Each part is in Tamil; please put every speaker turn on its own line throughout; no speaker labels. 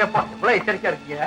ஏப்பா எவ்வளவு எச்சரிக்கையா இருக்கீங்க?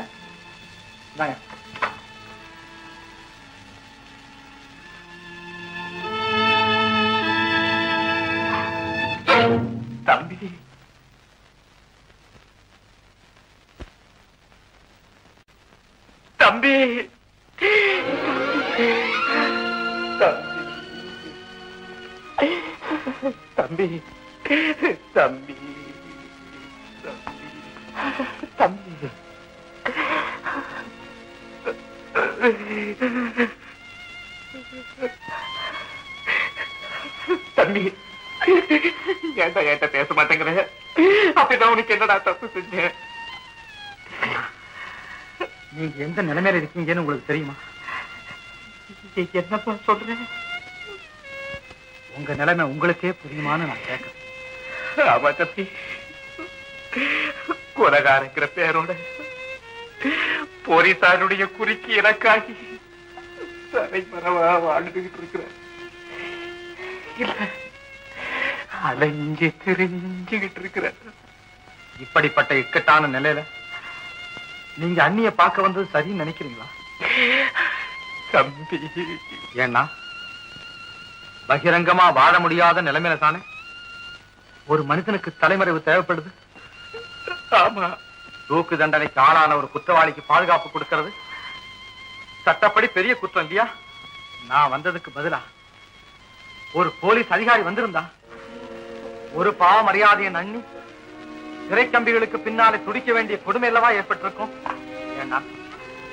ஏன்ட்ட பேச மாட்டேங்கிற அப்படிதான் உனக்கு என்னடா தப்பு செஞ்சேன்? நீங்க எந்த நிலைமையில இருக்கீங்கன்னு உங்களுக்கு தெரியுமா? என்னப்பா சொல்றேன் உங்க நிலைமை உங்களுக்கே புரியுமான்னு நான் கேட்கறேன். ஆமா தம்பி. கொலகாரங்கிற பேரோட போலீசாருடைய குறுக்கி எனக்காகி தலைமறைவா வாழ்ந்துகிட்டு இருக்கிறேன். இல்ல. அலைஞ்சு திரிஞ்சுகிட்டு இருக்கிற. இப்படிப்பட்ட இக்கட்டான நிலையில நீங்க அண்ணிய பார்க்க வந்தது சரின்னு நினைக்கிறீங்களா? தம்பி. ஏன்னா பகிரங்கமா வாழ முடியாத நிலைமையில தானே ஒரு மனிதனுக்கு தலைமறைவு தேவைப்படுது. ஆமா. தூக்கு தண்டனைக்கு ஆளான ஒரு குற்றவாளிக்கு பாதுகாப்பு கொடுக்கிறது. சட்டப்படி பெரிய குற்றம் இல்லையா? நான் வந்ததுக்கு பதிலா ஒரு போலீஸ் அதிகாரி வந்திருந்தா ஒரு பாவ மரியாதையை நன்னி சிறைக்கம்பிகளுக்கு பின்னாலே துடிக்க வேண்டிய கொடுமை அல்லவா ஏற்பட்டிருக்கும்? ஏன்னா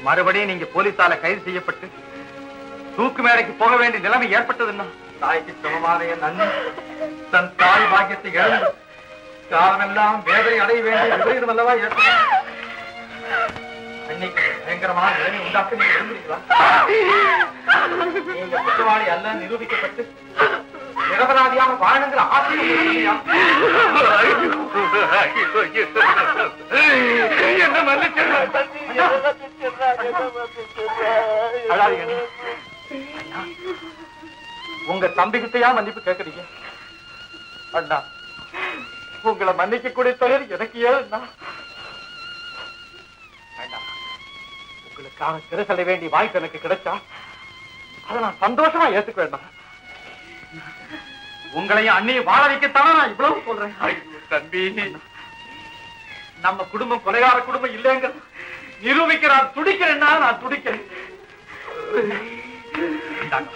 மறுபடியும் நீங்க போலீசால கைது செய்யப்பட்டு தூக்கு மேடைக்கு போக வேண்டிய நிலைமை ஏற்பட்டதுன்னா? தாய்க்கு சமமான என் நன்னி. தன் தாய் பாக்கியத்தை இழந்து காலமெல்லாம் வேதனை அடைய வேண்டிய விபரீதம் அல்லவா ஏற்படும் அன்னைக்கு பயங்கரமான நிலைமை உண்டாக்க நீங்க விரும்புறீங்களா நீங்க குற்றவாளி அல்ல நிரூபிக்கப்பட்டு நிரபராதியாக வாழணுங்கிற ஆசையும் உங்க தம்பிகிட்டையா மன்னிப்பு கேட்கறீங்க? அண்ணா உங்களை மன்னிக்க கூடிய தொழில் எனக்கு ஏழுண்ணா உங்களுக்காக சிறை செல்ல வேண்டிய வாய்ப்பு எனக்கு கிடைச்சா அதை நான் சந்தோஷமா ஏத்துக்க வேண்டாம் உங்களையும் அண்ணியும் வாழ வைக்கத்தானே நான் இவ்வளவு சொல்றேன்? தம்பி. நம்ம குடும்பம் கொலைகார குடும்பம் இல்லைங்க. நிரூபிக்கிறான் துடிக்கிறேன்னா நான் துடிக்கிறேன். இந்தாங்க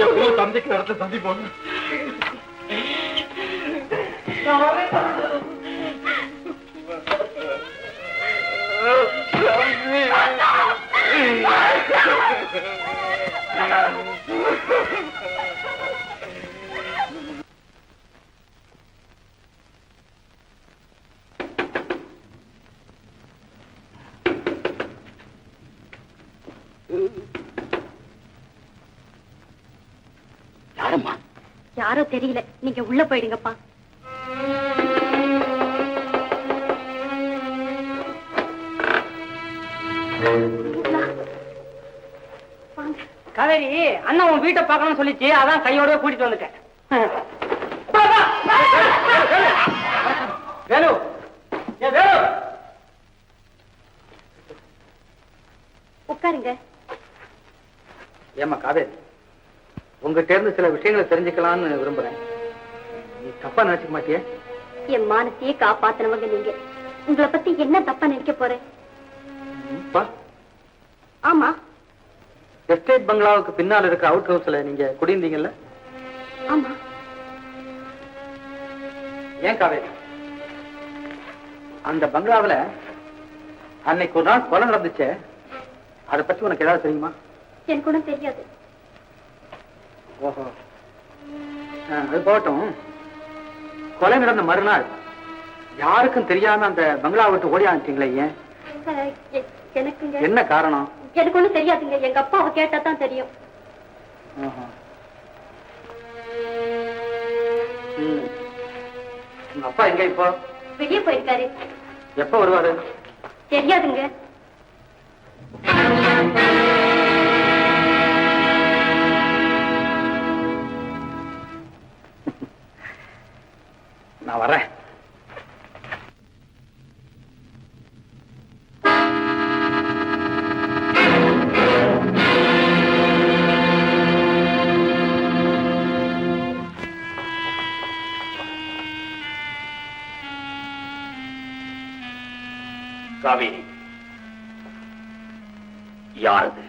எப்போ தந்தைக்கு தந்தி போகணும்
யாரோ தெரியல. நீங்க உள்ள போயிடுங்கப்பா.
காவேரி அண்ணன் உன் வீட்டை பார்க்கணும்னு சொல்லிச்சு. அதான் கையோட கூட்டிட்டு வந்துட்டேன். வேலு. வேலு.
உட்காருங்க.
ஏமா காவேரி. உங்ககிட்ட இருந்து சில விஷயங்களை தெரிஞ்சுக்கலாம்னு விரும்புறேன்.
நீ தப்பா நினைச்சுக்க மாட்டியே?
என் மானத்தையே காப்பாத்தினவங்க நீங்க. உங்களை பத்தி என்ன தப்பா நினைக்க போறேன் ஆமா.
எஸ்டேட் பங்களாவுக்கு பின்னால் இருக்க அவுட் ஹவுஸ்ல நீங்க குடியிருந்தீங்கல்ல?
ஆமா.
ஏன் காவேரி அந்த பங்களாவுல அன்னைக்கு ஒரு நாள் கொலை நடந்துச்சே. அதை பத்தி உனக்கு ஏதாவது தெரியுமா?
எனக்கு ஒண்ணும் தெரியாது.
ஓஹோ. அது போகட்டும். கொலை நடந்த மறுநாள். யாருக்கும் தெரியாம அந்த பங்களா விட்டு ஓடியாந்துட்டீங்களே ஏன்?
அஹ், எ- எனக்குங்க.
என்ன காரணம்?
எனக்கு ஒண்ணும் தெரியாதுங்க. எங்க அப்பாவை கேட்டா தான் தெரியும்.
உங்க அப்பா எங்க இப்போ?
வெளியே போயிருக்காரு.
எப்ப வருவாரு?
தெரியாதுங்க.
நான் வரேன்.
காவேரி யாரது?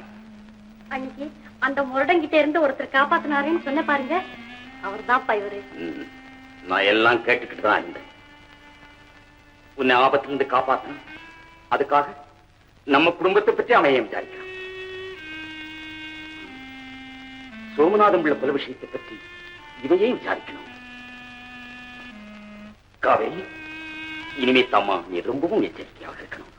அன்னைக்கு அந்த முரடங்கிட்ட இருந்து ஒருத்தர் காப்பாத்தினாருன்னு சொன்ன பாருங்க. அவர் தான்
ம், நான் எல்லாம் கேட்டுக்கிட்டு தான் இருந்தேன். உன்னை ஆபத்திலிருந்து காப்பாற்றணும் அதுக்காக நம்ம குடும்பத்தை பற்றி அவன் விசாரிக்கிறான்? சோமநாதம் உள்ள பல விஷயத்தை பற்றி இவையே விசாரிக்கணும். காவேரி இனிமே தாமா நீ ரொம்பவும் எச்சரிக்கையாக இருக்கணும்.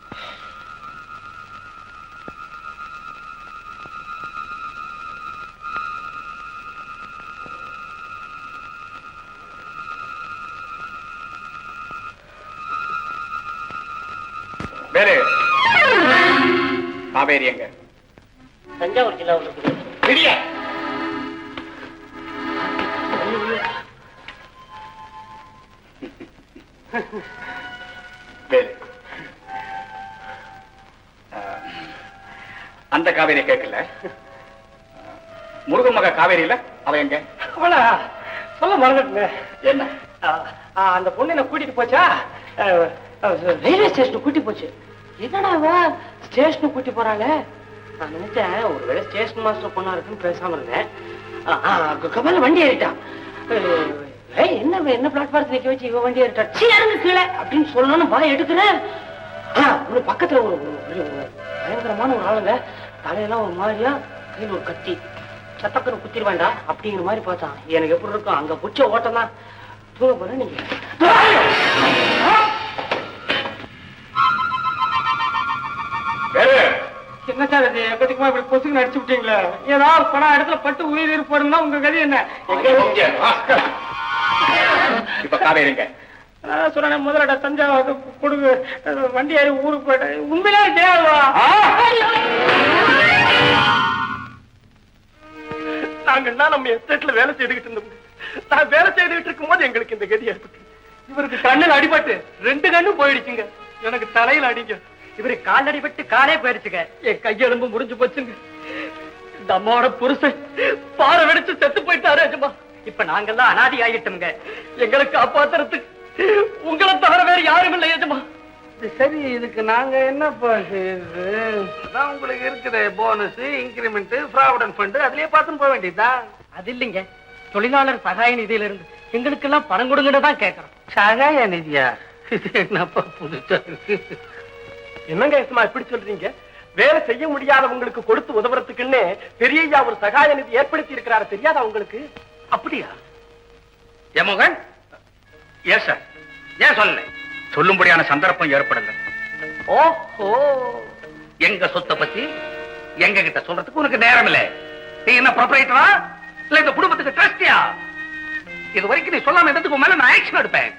வேறு காவேரி எங்க?
தஞ்சாவூர் ஜில்லாவில் இருக்குது
விடியா. ஆஹ், அந்த காவேரி கேட்கல. முருகன் மக காவேரி இல்ல அவ எங்க?
அவளா? சொல்ல மறந்துட்டுங்க
என்ன?
அந்த பொண்ணு என்ன கூட்டிட்டு போச்சா? ரயில்வே ஸ்டேஷனுக்கு கூட்டி போச்சு. என்னடா அவ ஸ்டேஷனுக்கு கூட்டி போறாளே? நான் நினைச்சேன் ஒருவேளை ஸ்டேஷன் மாஸ்டர் பொண்ணா இருக்குன்னு பேசாம இருந்தேன். ஆ, ஆ, கபால வண்டி ஏறிட்டான் ஏய் என்ன என்ன பிளாட்ஃபார்ம் நிக்க வச்சு இவ வண்டி ஏறிட்டா? சீ இறங்கு கீழே அப்படின்னு சொல்லணும்னு பாய் எடுக்கிறேன் ஆ, ஒரு பக்கத்துல ஒரு ஒரு- பயங்கரமான ஒரு ஆளுங்க தலையெல்லாம் ஒரு மாதிரியா கையில் ஒரு கத்தி. சத்தக்கன்னு குத்திர அப்படிங்கிற மாதிரி பார்த்தான். எனக்கு எப்படி இருக்கும்? அங்க புடிச்ச ஓட்டம் தான். தூங்க போறேன் நீங்க என்ன சார் எப்படிக்குமா இப்படி பொசுக்கு நடிச்சு விட்டீங்களே? ஏதாவது பணம் இடத்துல பட்டு உயிர் இருப்போம்னா உங்க கதை என்ன.
இப்ப காவேரிங்க
நான் சொன்னேன் முதலட தஞ்சாவூர் கொடுங்க. வண்டி ஏறி ஊருக்கு போயிட்டேன் உண்மையிலே தேவா நாங்கன்னா நம்ம எஸ்டேட்ல வேலை செய்துகிட்டு இருந்தோம். நான் வேலை செய்துகிட்டு இருக்கும்போது எங்களுக்கு இந்த கதி ஏற்பட்டு இவருக்கு கண்ணுல அடிபட்டு ரெண்டு கண்ணும் போயிடுச்சுங்க. எனக்கு தலையில அடிங்க. இவரு கால் அடிபட்டு காலே போயிடுச்சுங்க என் கையெலும்பு முடிஞ்சு போச்சுங்க. இந்த அம்மாவோட புருஷன் பாறை வெடிச்சு செத்து போயிட்டாரு அஜமா. இப்ப நாங்கெல்லாம் அனாதி ஆகிட்டோம்ங்க எங்களை காப்பாத்துறதுக்கு உங்களை தவிர வேற யாரும் இல்லை எஜமா
சரி இதுக்கு நாங்க என்னப்பா செய்யுது அதான் உங்களுக்கு இருக்குது போனஸ் இன்கிரிமெண்ட் ப்ராவிடன்ட் ஃபண்ட் அதுலயே பார்த்துன்னு போக வேண்டியதுதான்
அது இல்லைங்க. தொழிலாளர் சகாய நிதியில இருந்து எங்களுக்கெல்லாம் பணம் கொடுங்கன்னு தான் கேட்கறோம்
சகாய நிதியா? இது என்னப்பா புதுசா இருக்கு?
என்னங்க சும்மா இப்படி சொல்றீங்க? வேலை செய்ய முடியாதவங்களுக்கு கொடுத்து உதவுறதுக்குன்னு பெரியய்யா ஒரு சகாய நிதி ஏற்படுத்தி இருக்கிறாரு. தெரியாதா உங்களுக்கு?
அப்படியா? என் மகன்? ஏன் சார் ஏன் சொல்லல? சொல்லும்படியான சந்தர்ப்பம் ஏற்படல. ஓஹோ. எங்க சொத்தை பத்தி எங்க கிட்ட சொல்றதுக்கு உனக்கு நேரம் இல்ல நீ என்ன ப்ரொபரேட்டரா இல்ல இந்த குடும்பத்துக்கு ட்ரஸ்டியா இது வரைக்கும் நீ சொல்லாம இருந்ததுக்கு உன் மேல நான் ஆக்ஷன் எடுப்பேன்.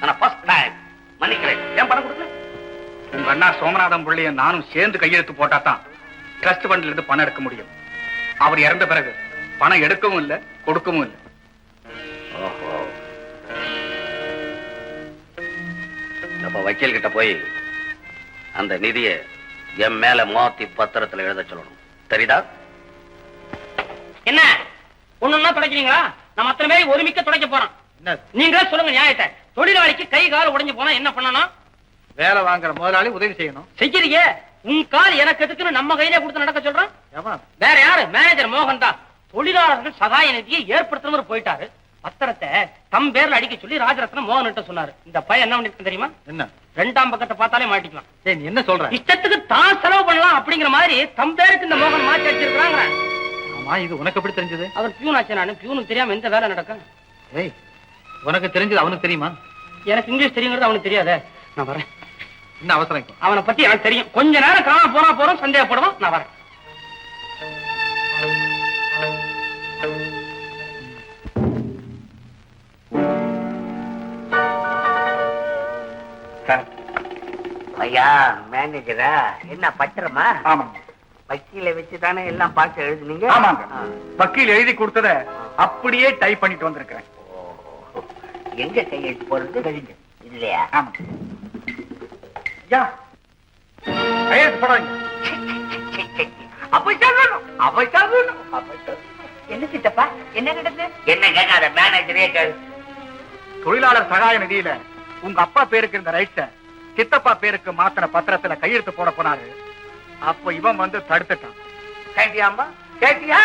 ஆனா ஃபர்ஸ்ட் டைம் மன்னிக்கிறேன். ஏன் பணம் கொடுக்கல? உங்க அண்ணா சோமநாதம் பிள்ளைய நானும் சேர்ந்து கையெழுத்து போட்டா தான் ட்ரஸ்ட் ஃபண்ட்ல இருந்து பணம் எடுக்க முடியும். அவர் இறந்த பிறகு பணம் எடுக்கவும் இல்ல கொடுக்கவும் இல்ல.
வக்கீல் கிட்ட போய் அந்த நிதிய என் மேல மாத்தி பத்திரத்துல எழுத சொல்லணும். தெரியுதா?
என்ன? ஒண்ணுன்னா துடைக்கிறீங்களா? நம்ம அத்தனை பேரும் ஒருமிக்க துடைக்க போறோம்.
என்ன?
நீங்களே சொல்லுங்க நியாயத்தை. தொழிலாளிக்கு கை கால் உடைஞ்சு போனா என்ன பண்ணணும்?
வேலை வாங்குற முதலாளி உதவி செய்யணும்.
செய்யறீங்க உன் கால் எனக்கு எதுக்குன்னு நம்ம கையிலே கொடுத்து நடக்க சொல்றோம் வேற யாரு? மேனேஜர் மோகன் தான் தொழிலாளர்கள் சகாய நிதியை ஏற்படுத்தணும் போயிட்டாரு. பத்திரத்தை தம் பேர்ல அடிக்க சொல்லி ராஜரத்னம் மோகன் கிட்ட சொன்னாரு. இந்த பையன் என்ன பண்ணிருக்கு தெரியுமா?
என்ன?
ரெண்டாம் பக்கத்தை பார்த்தாலே மாட்டிக்கலாம்.
என்ன சொல்ற?
இஷ்டத்துக்கு தான் செலவு பண்ணலாம் அப்படிங்கிற மாதிரி தம் பேருக்கு இந்த மோகன் மாற்றி வச்சிருக்காங்க
ஆமா இது உனக்கு எப்படி தெரிஞ்சது?
அவர் பியூன் ஆச்சு நானு. பியூனுக்கு தெரியாம எந்த வேலை நடக்கும்?
ஏய் உனக்கு தெரிஞ்சது அவனுக்கு தெரியுமா?
எனக்கு இங்கிலீஷ் தெரியுங்கிறது அவனுக்கு தெரியாதே. நான் வரேன்.
என்ன அவசரம்
அவனை பத்தி எனக்கு தெரியும். கொஞ்ச நேரம் காண போனா போறோம் சந்தேகப்படுவான் நான் வரேன்.
ஐயா மேனேஜரா என்ன பத்திரமா? வக்கீல வச்சு தானே எல்லாம் பார்த்து எழுதுனீங்க?
ஆமாங்க. வக்கீல் எழுதி கொடுத்தத அப்படியே டைப் பண்ணிட்டு வந்திருக்கிறேன்.
ஓ. எங்க கையெழுத்து போறது தெரிஞ்சு இல்லையா?
ஆமா கையெழுத்து.
என்ன சித்தப்பா? என்ன
என்ன கேட்காத மேனேஜரே கேளு.
தொழிலாளர் சகாய நிதியில உங்க அப்பா பேருக்கு இருந்த ரைட்ஸ சித்தப்பா பேருக்கு மாத்தின பத்திரத்துல கையெழுத்து போட போனாரு. அப்ப இவன் வந்து தடுத்துட்டான்.
கேட்டியாம்பா கேட்டியா?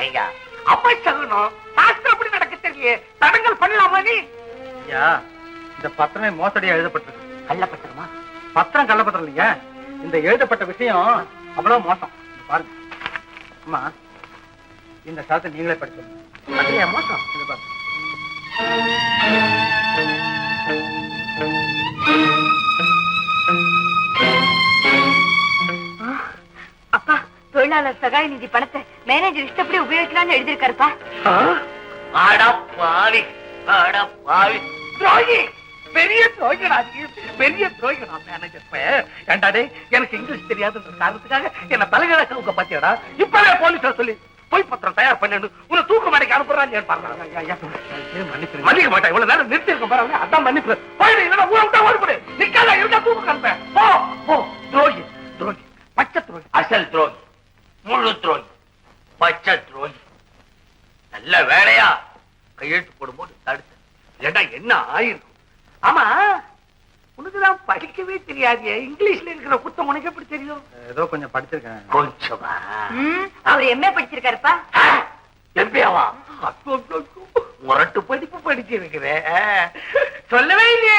ஏய்யா. அப்ப சொல்லணும். சாஸ்திரம் அப்படி நடக்க தெரியல தடங்கல் பண்ணலாமா நீ?
இந்த பத்திரமே மோசடியா எழுதப்பட்டிருக்கு.
கள்ள பத்திரமா
பத்திரம் கள்ளப்பத்திரம் இல்லைங்க. இந்த எழுதப்பட்ட விஷயம் அவ்வளவு மோசம். பாருங்க. அம்மா இந்த சாதத்தை நீங்களே படிச்சு
மோசம்?
இது பாருங்க.
அப்பா தொழிலாளர் சகாய நிதி பணத்தை மேனேஜர் இஷ்டப்படி உபயோகிக்கலாம்னு எழுதியிருக்காருப்பா.
ஆட பாவி ஆட பாவி பெரிய துரோகிடா பெரிய துரோகிடா மேனேஜர் டேய் எனக்கு இங்கிலீஷ் தெரியாதுன்ற காரணத்துக்காக என்ன தலைகளாக்க உங்க பத்தியடா இப்பவே போலீஸா சொல்லி போய் பத்திரம் தயார் பண்ணிட்டு உன்னை தூக்க மாட்டேங்க அனுப்புறான்னு பாருங்க மன்னிக்க மாட்டேன். இவ்வளவு நேரம் நிறுத்தி இருக்க பாருங்க அதான் மன்னிப்பு. போயிடு இல்லைன்னா ஊரை விட்டா ஓடிப்படு நிக்காத இருந்தா தூக்க கலப்பேன் போ போ. துரோகி துரோகி. பச்சை துரோகி. அசல் துரோகி. முழு துரோகி. பச்சை துரோகி. நல்ல வேலையா? கையெழுத்து போடும்போது தடுத்து இல்லைன்னா என்ன ஆயிருக்கும் ஆமா. உனக்குதான் படிக்கவே தெரியாது. இங்கிலீஷ்ல இருக்கிற புத்தம் உனக்கு எப்படி தெரியும்?
ஏதோ கொஞ்சம் படிச்சிருக்கேன்.
கொஞ்சமா.
அவர் எம்ஏ படிச்சிருக்காருப்பா.
எம்பியாவா முரட்டு படிப்பு படிச்சிருக்கிறேன் சொல்லவே இல்லையே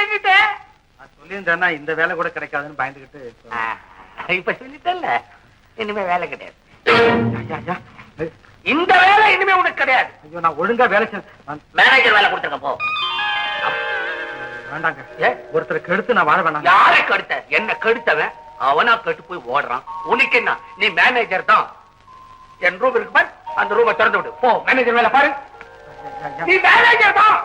சொல்லியிருந்தேன்னா இந்த வேலை கூட கிடைக்காதுன்னு பயந்துகிட்டு
இப்ப சொல்லிட்டல்ல இனிமே வேலை கிடையாது.
ஐயா, ஐயா. ஏய்,
இந்த வேலை இனிமே உனக்கு கிடையாது.
ஐயோ நான் ஒழுங்கா வேலை
மேனேஜர் வேலை கொடுத்துருக்க போ.
வேண்டாங்க.
ஏ?
ஒருத்தரை கெடுத்து நான் வாழ வேணாம்.
யாரை கெடுத்த? என்ன கெடுத்தவன்? அவனா கெட்டு போய் ஓடுறான். உனக்கு என்ன? நீ மேனேஜர் தான். என் ரூம் இருக்கு பாரு அந்த ரூமை திறந்து விடு போ மேனேஜர் வேலை பாரு. நீ மேனேஜர் தான்.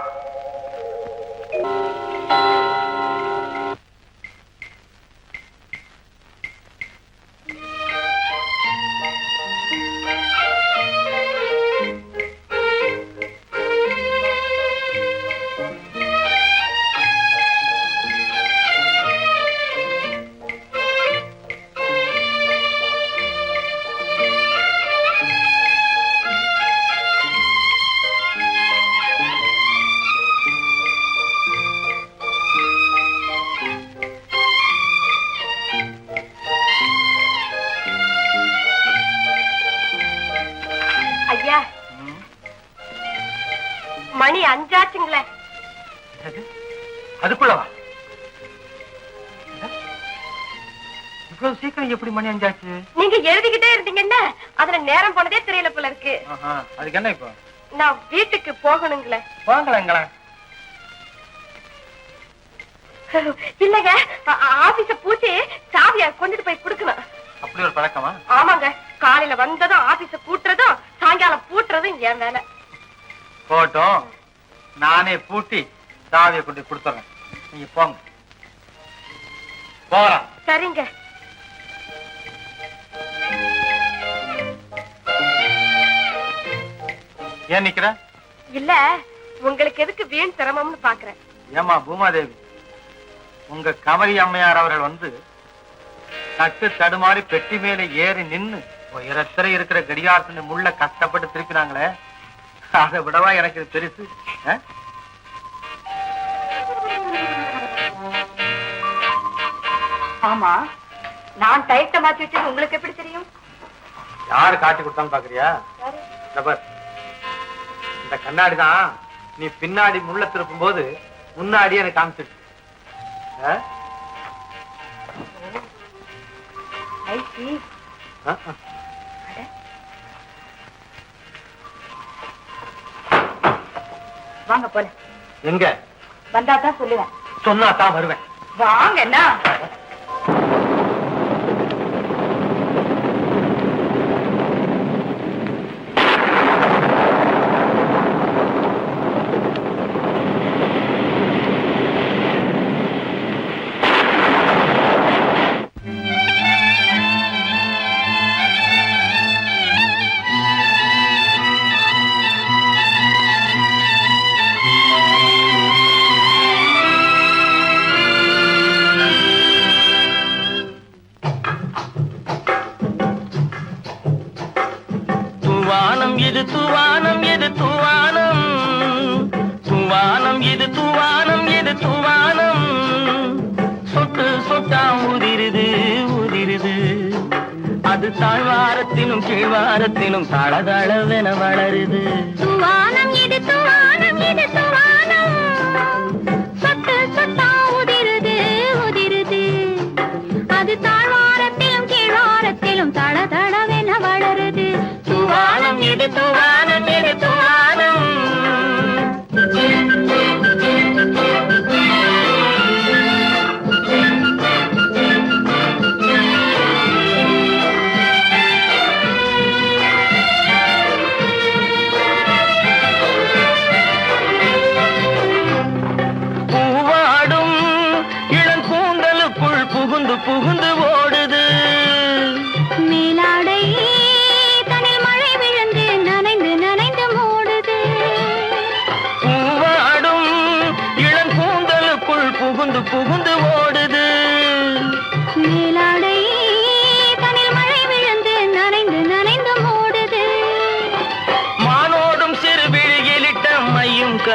மணி அஞ்சாச்சுங்களே.
அதுக்குள்ளவா? இவ்வளவு சீக்கிரம் எப்படி மணி அஞ்சாச்சு?
நீங்க எழுதிக்கிட்டே இருந்தீங்கன்னா அதுல நேரம் போனதே தெரியல போல இருக்கு.
அதுக்கு என்ன இப்போ?
நான் வீட்டுக்கு போகணுங்களே.
வாங்கலாங்களேன்
இல்லங்க ஆபீஸ பூட்டி சாவிய கொண்டுட்டு போய் கொடுக்கணும்.
அப்படி ஒரு பழக்கமா?
ஆமாங்க காலையில வந்ததும் ஆபீஸ கூட்டுறதும் சாயங்காலம் பூட்டுறதும் என் வேலை.
போட்டோம் நானே பூட்டி சாவியை கொண்டு கொடுத்துறேன். நீங்க போங்க. போலாம்
சரிங்க.
ஏன் நிக்கிற?
இல்ல உங்களுக்கு எதுக்கு வீண் சிரமம்னு பாக்குறேன்.
ஏமா பூமாதேவி? உங்க கமரி அம்மையார் அவர்கள் வந்து தட்டு தடுமாறி பெட்டி மேல ஏறி நின்னு உயரத்திர இருக்கிற கடிகாரத்தின் முள்ள கஷ்டப்பட்டு திருப்பினாங்களே. அதை விடவா எனக்கு பெருசு?
ஆமா. நான் டயத்தை மாத்தி வச்சது உங்களுக்கு எப்படி தெரியும்?
யாரு காட்டி கொடுத்தான்னு பாக்குறியா? இந்த கண்ணாடி தான் நீ பின்னாடி முள்ள திருப்பும் போது முன்னாடி எனக்கு காமிச்சிருச்சு ஆ.
வாங்க போல
எங்க?
வந்தா தான் சொல்லுவேன்.
சொன்னா தான் வருவேன்.
வாங்க என்ன?
தாழ்வாரத்திலும் கீழ்வாரத்திலும் தளதளவென வளருது.
வானம் இது வானம் இது வானம். சொட்டு சொட்டா உதிருது உதிருது. அது தாழ்வாரத்திலும் கீழ்வாரத்திலும் தளதளவென வளருது.
தூவானம் இது வானம்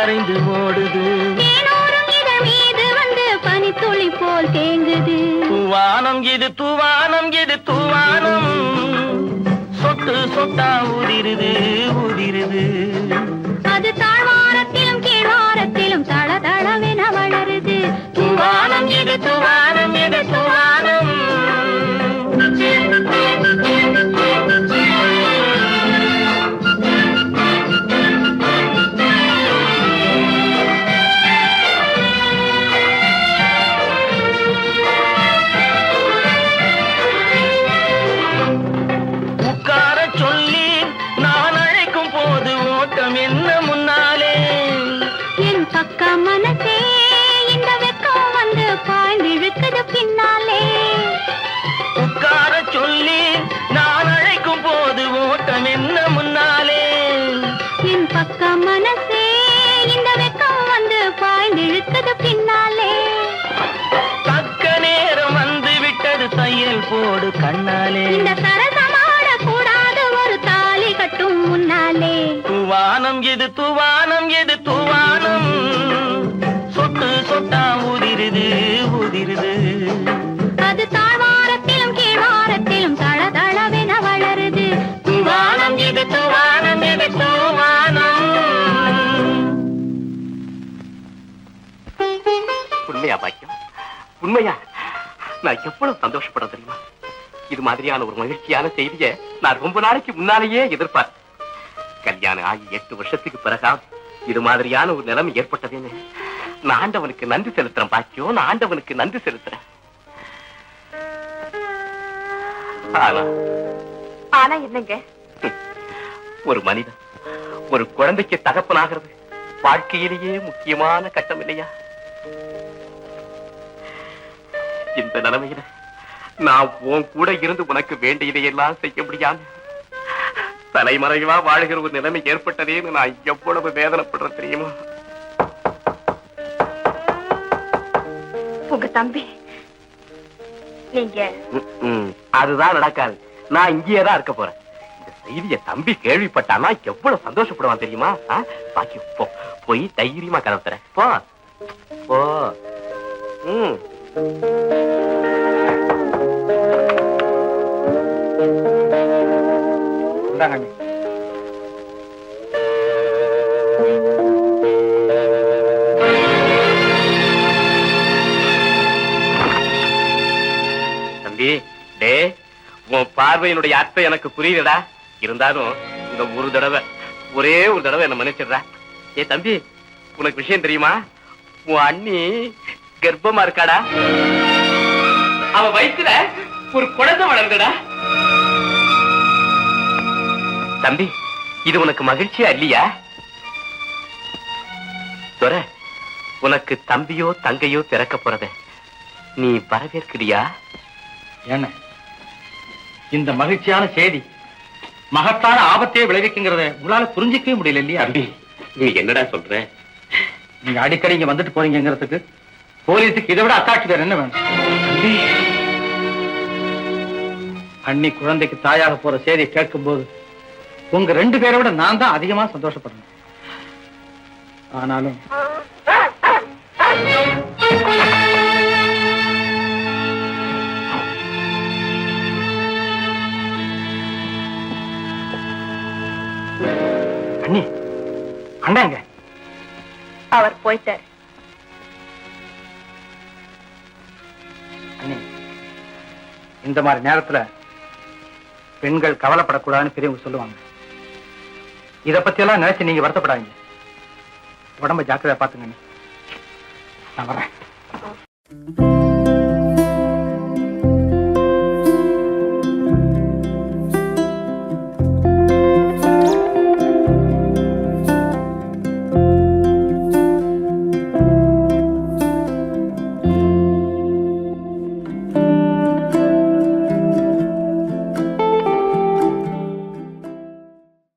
கரைந்து ஓடுது.
பனித்துளி போல் தேங்குது.
தூவானம் இது தூவானம் இது தூவானம். சொட்டு சொட்டா உதிருது உதிருது.
அது தாழ்வாரத்திலும் கீழ்வாரத்திலும் தள தளவென வளருது.
தூவானம் இது தூவானம் இது தூவானம். கண்ணாலே.
இந்த சரசமாட கூடாது ஒரு தாலி கட்டும் முன்னாலே.
தூவானம் எது தூவானம் எது தூவானம்? சொட்டு சொட்டா உதிருது உதிருது.
அது தாழ்வாரத்திலும் கீழ்வாரத்திலும் தள தளவென வளருது.
தூவானம் எது தூவானம் எது தூவானம்?
உண்மையா பாக்கியம்? உண்மையா? நான் எவ்வளவு சந்தோஷப்பட தெரியுமா? இது மாதிரியான ஒரு மகிழ்ச்சியான செய்தியை நான் ரொம்ப நாளைக்கு முன்னாலேயே எதிர்பார்த்தேன். கல்யாணம் ஆகி எட்டு வருஷத்துக்கு பிறகா இது மாதிரியான ஒரு நிலைமை ஏற்பட்டதுன்னு. நான் ஆண்டவனுக்கு நன்றி செலுத்துறேன் பாக்கியம் நான் ஆண்டவனுக்கு நன்றி செலுத்துறேன். ஆனா
ஆனா என்னங்க?
ஒரு மனிதன் ஒரு குழந்தைக்கு தகப்பனாகிறது வாழ்க்கையிலேயே முக்கியமான கட்டம் இல்லையா? இந்த நிலைமையில நான் உன் கூட இருந்து உனக்கு வேண்டியதையெல்லாம் செய்ய முடியாம தலைமறைவா வாழ்கிற ஒரு நிலைமை ஏற்பட்டதேன்னு நான் எவ்வளவு வேதனைப்படுறேன் தெரியுமா?
உங்க தம்பி நீங்க.
அதுதான் நடக்காது. நான் இங்கேயே தான் இருக்க போறேன். இந்த செய்திய தம்பி கேள்விப்பட்டானா எவ்வளவு சந்தோஷப்படுவான் தெரியுமா? பாக்கி போ போய் தைரியமா கதவு தரேன் போ போ. ம்.
இந்தாங்க அண்ணி
தம்பி டே உன் பார்வையினுடைய அர்த்தம் எனக்கு புரியுதுடா. இருந்தாலும் இந்த ஒரு தடவை ஒரே ஒரு தடவை என்ன மன்னிச்சிடுறா. ஏ தம்பி உனக்கு விஷயம் தெரியுமா? உன் அண்ணி கர்ப்பமா இருக்காடா. அவ வயித்துல ஒரு குழந்தை வளர்ந்துடா. தம்பி இது உனக்கு மகிழ்ச்சியா இல்லையா? துரை உனக்கு தம்பியோ தங்கையோ பிறக்க போறத நீ வரவேற்கிறியா?
என்ன இந்த மகிழ்ச்சியான செய்தி மகத்தான ஆபத்தையே விளைவிக்குங்கிறத உங்களால புரிஞ்சிக்கவே முடியல இல்லையா?
தம்பி நீ என்னடா சொல்ற?
நீங்க அடிக்கடி இங்க வந்துட்டு போறீங்கிறதுக்கு போலீஸுக்கு இதை விட அத்தாட்சி வேற என்ன வேணும்? அண்ணி குழந்தைக்கு தாயாக போற செய்தியை கேட்கும்போது உங்க ரெண்டு பேரை விட நான் தான் அதிகமா சந்தோஷப்படுறேன். ஆனாலும் அண்ணி அண்ணாங்க
அவர் போயிட்டார்.
அண்ணி இந்த மாதிரி நேரத்துல பெண்கள் கவலைப்படக்கூடாதுன்னு பெரியவங்க சொல்லுவாங்க. இதை பத்தி எல்லாம் நினைச்சு நீங்க வருத்தப்படாதீங்க. உடம்ப ஜாக்கிரதையா பாத்துங்க நான் வரேன்